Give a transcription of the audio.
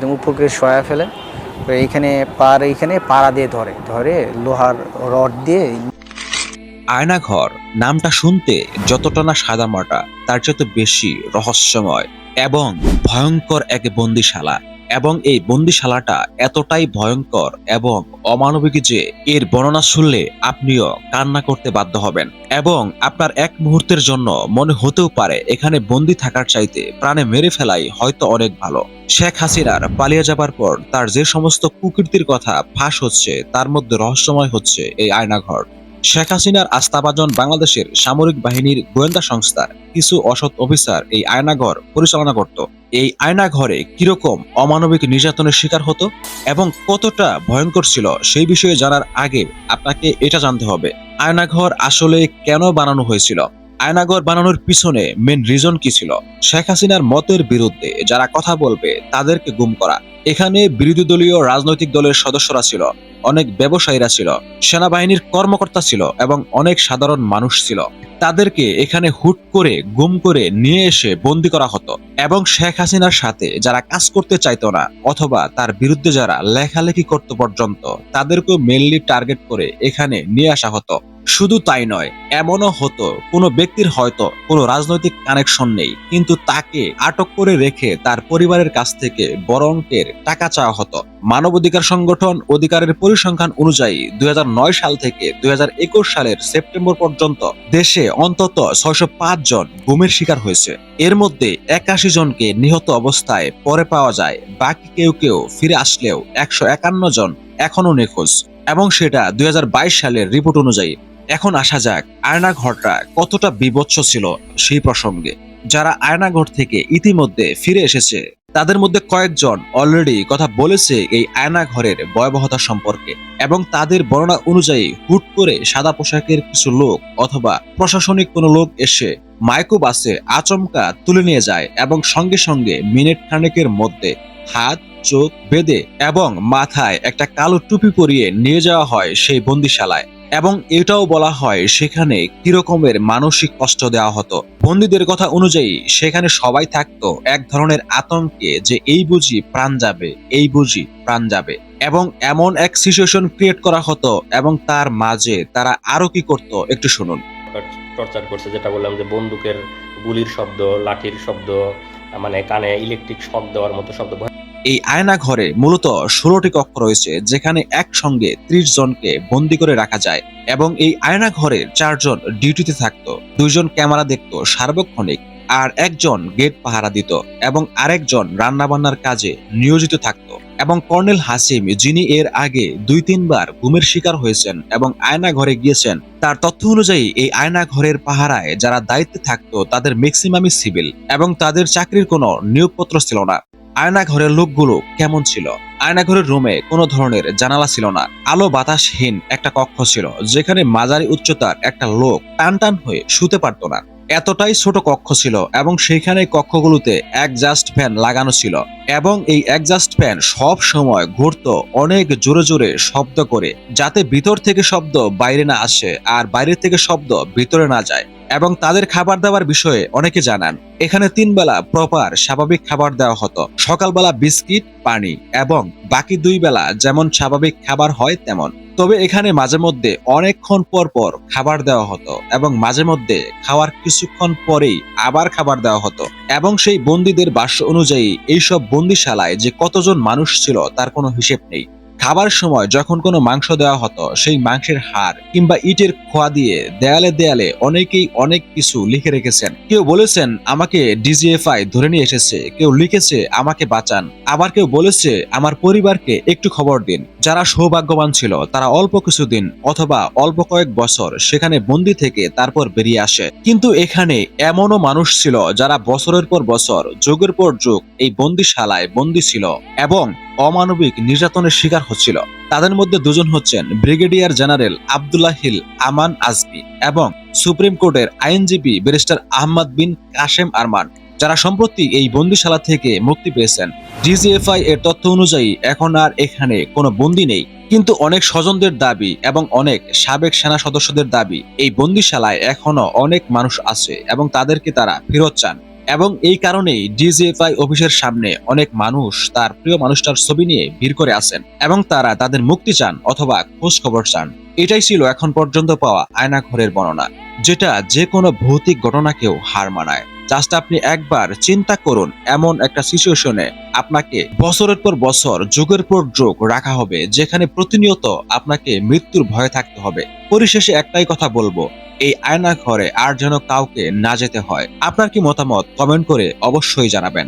একদম উপরে সয়া ফেলে। এইখানে পার এইখানে পাড়া দিয়ে ধরে। ধরে লোহার রড দিয়ে আয়নাঘর, নামটা শুনতে যতটা না সাদামাটা, তার চেয়ে বেশি রহস্যময় এবং ভয়ঙ্কর এক বন্দিশালা। এবং এই বন্দিশালাটা এতটাই ভয়ঙ্কর এবং অমানবিক যে এর বর্ণনা শুনলে আপনিও কান্না করতে বাধ্য হবেন। এবং আপনার এক মুহূর্তের জন্য মনে হতেও পারে, এখানে বন্দি থাকার চাইতে প্রাণে মেরে ফেলাই হয়তো অনেক ভালো। শেখ হাসিনার পালিয়ে যাবার পর তার যে সমস্ত কুকীর্তির কথা ফাঁস হচ্ছে, তার মধ্যে রহস্যময় হচ্ছে এই আয়নাঘর। শেখ হাসিনার আস্থাভাজন বাংলাদেশের সামরিক বাহিনীর গোয়েন্দা সংস্থার কিছু অসৎ অফিসার এই আয়নাঘর পরিচালনা করত। এই আয়নাঘরে কীরকম অমানবিক নির্যাতনের শিকার হতো এবং কতটা ভয়ঙ্কর ছিল সেই বিষয়ে জানার আগে আপনাকে এটা জানতে হবে, আয়নাঘর আসলে কেন বানানো হয়েছিল? আয়নাঘর বানানোর পিছনে মেন রিজন কি ছিল? শেখ হাসিনার মতের বিরুদ্ধে যারা কথা বলবে তাদেরকে গুম করা এখানে বিরোধী দলীয় রাজনৈতিক দলের সদস্যরা ছিল, অনেক ব্যবসায়ীরা ছিল, সেনাবাহিনীর কর্মকর্তা ছিল এবং অনেক সাধারণ মানুষ ছিল। তাদেরকে এখানে হুট করে, গুম করে নিয়ে এসে বন্দি করা হতো এবং শেখ হাসিনার সাথে যারা কাজ করতে চাইতো না অথবা তার বিরুদ্ধে যারা লেখালেখি করতে পর্যন্ত তাদেরকেও মেনলি টার্গেট করে এখানে নিয়ে আসা হতো। শুধু তাই নয়, এমনও হতো, কোনো ব্যক্তির হয়তো কোনো রাজনৈতিক কানেকশন নেই, কিন্তু তাকে আটক করে রেখে তার পরিবারের কাছ থেকে বড় অঙ্কের টাকা চাওয়া হতো। মানবাধিকার সংগঠন অধিকারের পরিসংখ্যান অনুযায়ী দুই হাজার নয় সাল থেকে দুই হাজার একুশ সালের সেপ্টেম্বর পর্যন্ত দেশে অন্তত ছয়শো পাঁচ জন গুমের শিকার হয়েছে। এর মধ্যে একাশি জনকে নিহত অবস্থায় পরে পাওয়া যায়, বাকি কেউ কেউ ফিরে আসলেও একশো একান্ন জন এখনও নিখোঁজ। এবং সেটা দুই হাজার বাইশ সালের রিপোর্ট অনুযায়ী এখন আসা যাক আয়নাঘরটা কতটা বিভৎস ছিল সেই প্রসঙ্গে। যারা আয়নাঘর থেকে ইতিমধ্যে ফিরে এসেছে, তাদের মধ্যে কয়েকজন অলরেডি কথা বলেছে এই আয়নাঘরের ভয়াবহতা সম্পর্কে এবং তাদের বর্ণনা অনুযায়ী হুট করে সাদা পোশাকের কিছু লোক অথবা প্রশাসনিক কোনো লোক এসে মাইক্রো বাসে আচমকা তুলে নিয়ে যায় এবং সঙ্গে সঙ্গে মিনিট খানেকের মধ্যে হাত, চোখ বেঁধে এবং মাথায় একটা কালো টুপি পরিয়ে নিয়ে যাওয়া হয় সেই বন্দিশালায়। এবং এটাও বলা হয় সেখানে কিরকমের মানসিক কষ্ট দেওয়া হতো। বন্দীদের কথা অনুযায়ী সেখানে সবাই থাকতো এক ধরনের আতঙ্কে যে এই বুঝি প্রাণ যাবে, এই বুঝি প্রাণ যাবে। এবং এমন এক সিচুয়েশন ক্রিয়েট করা হতো এবং তার মাঝে তারা আরও কি করতো একটু শুনুন। টর্চার করছে যেটা বললাম যে বন্দুকের গুলির শব্দ, লাঠির শব্দ মানে কানে ইলেকট্রিক শক দেওয়ার মতো শব্দ। এই আয়না ঘরে মূলত ষোলোটি কক্ষ রয়েছে, যেখানে একসঙ্গে ত্রিশ জনকে বন্দি করে রাখা যায় এবং এই আয়না ঘরের চারজন ডিউটিতে থাকতো, দুইজন ক্যামেরা দেখতো সার্বক্ষণিক আর একজন গেট পাহারা দিত এবং আরেকজন রান্নাবান্নার কাজে নিয়োজিত থাকতো এবং কর্নেল হাসিম যিনি এর আগে দুই তিনবার ঘুমের শিকার হয়েছেন এবং আয়না ঘরে গিয়েছেন, তার তথ্য অনুযায়ী এই আয়না ঘরের পাহারায় যারা দায়িত্বে থাকতো তাদের ম্যাক্সিমামই সিভিল এবং তাদের চাকরির কোনো নিয়োগপত্র ছিল না। আয়না ঘরের লোকগুলো কেমন ছিল? আয়নাঘরের রুমে কোনো ধরনের জানালা ছিল না। আলো বাতাসহীন একটা কক্ষ ছিল, যেখানে মাঝারি উচ্চতার একটা লোক টান টান হয়ে শুতে পারত না। এতটাই ছোট কক্ষ ছিল এবং সেইখানে কক্ষগুলোতে একজাস্ট ফ্যান লাগানো ছিল এবং এই একজাস্ট ফ্যান সব সময় ঘুরতো অনেক জোরে জোরে শব্দ করে যাতে ভিতর থেকে শব্দ বাইরে না আসে আর বাইরে থেকে শব্দ ভিতরে না যায় এবং তাদের খাবার দাবার বিষয়ে অনেকে জানান, এখানে তিন বেলা প্রপার স্বাভাবিক খাবার দেওয়া হতো। সকালবেলা বিস্কিট, পানি এবং বাকি দুই বেলা যেমন স্বাভাবিক খাবার হয় তেমন। তবে এখানে মাঝে মধ্যে অনেকক্ষণ পর পর খাবার দেওয়া হতো এবং মাঝে মধ্যে খাওয়ার কিছুক্ষণ পরেই আবার খাবার দেওয়া হতো। এবং সেই বন্দীদের বাস্য অনুযায়ী এইসব বন্দিশালায় যে কতজন মানুষ ছিল তার কোনো হিসেব নেই। খাবার সময় যখন কোনো মাংস দেওয়া হতো, সেই মাংসের হাড় কিংবা ইটের খোয়া দিয়ে দেয়ালে দেয়ালে অনেকেই অনেক কিছু লিখে রেখেছেন। কেউ বলেছেন, আমাকে ডিজিএফআই ধরে নিয়ে এসেছে। কেউ লিখেছে, আমাকে বাঁচান। আবার কেউ বলেছে, আমার পরিবারকে একটু খবর দিন। যারা সৌভাগ্যবান ছিল, তারা অল্প কিছুদিন অথবা অল্প কয়েক বছর সেখানে বন্দি থেকে তারপর বেরিয়ে আসে। কিন্তু এখানে এমনও মানুষ ছিল, যারা বছরের পর বছর, যুগের পর যুগ এই বন্দিশালায় বন্দি ছিল এবং অমানবিক নির্যাতনের শিকার হচ্ছিল। তাদের মধ্যে দুজন হচ্ছেন brigadier general Abdullah hill Aman Azmi এবং সুপ্রিম কোর্টের আইনজীবী ব্যারিস্টার আহমদ বিন কাশেম আরমান, যারা সম্প্রতি এই বন্দিশালা থেকে মুক্তি পেয়েছেন। ডিজিএফআই এর তথ্য অনুযায়ী এখন আর এখানে কোনো বন্দি নেই। কিন্তু অনেক স্বজনদের দাবি এবং অনেক সাবেক সেনা সদস্যদের দাবি এই বন্দিশালায় এখনও অনেক মানুষ আছে এবং তাদেরকে তারা ফেরত চান। এবং এই কারণেই ডিজিএফআই অফিসের সামনে অনেক মানুষ তার প্রিয় মানুষটার ছবি নিয়ে ভিড় করে আসেন এবং তারা তাদের মুক্তি চান অথবা খোঁজ খবর চান। এটাই ছিল এখন পর্যন্ত পাওয়া আয়না ঘরের বর্ণনা, যেটা যে কোনো ভৌতিক ঘটনাকেও হার মানায়। জাস্ট আপনি একবার চিন্তা করুন, এমন একটা সিচুয়েশনে আপনাকে বছরের পর বছর, যুগের পর যুগ রাখা হবে, যেখানে প্রতিনিয়ত আপনাকে মৃত্যুর ভয়ে থাকতে হবে। পরিশেষে একটাই কথা বলব, এই আয়না ঘরে আর যেন কাউকে না যেতে হয়। আপনার কি মতামত? কমেন্ট করে অবশ্যই জানাবেন।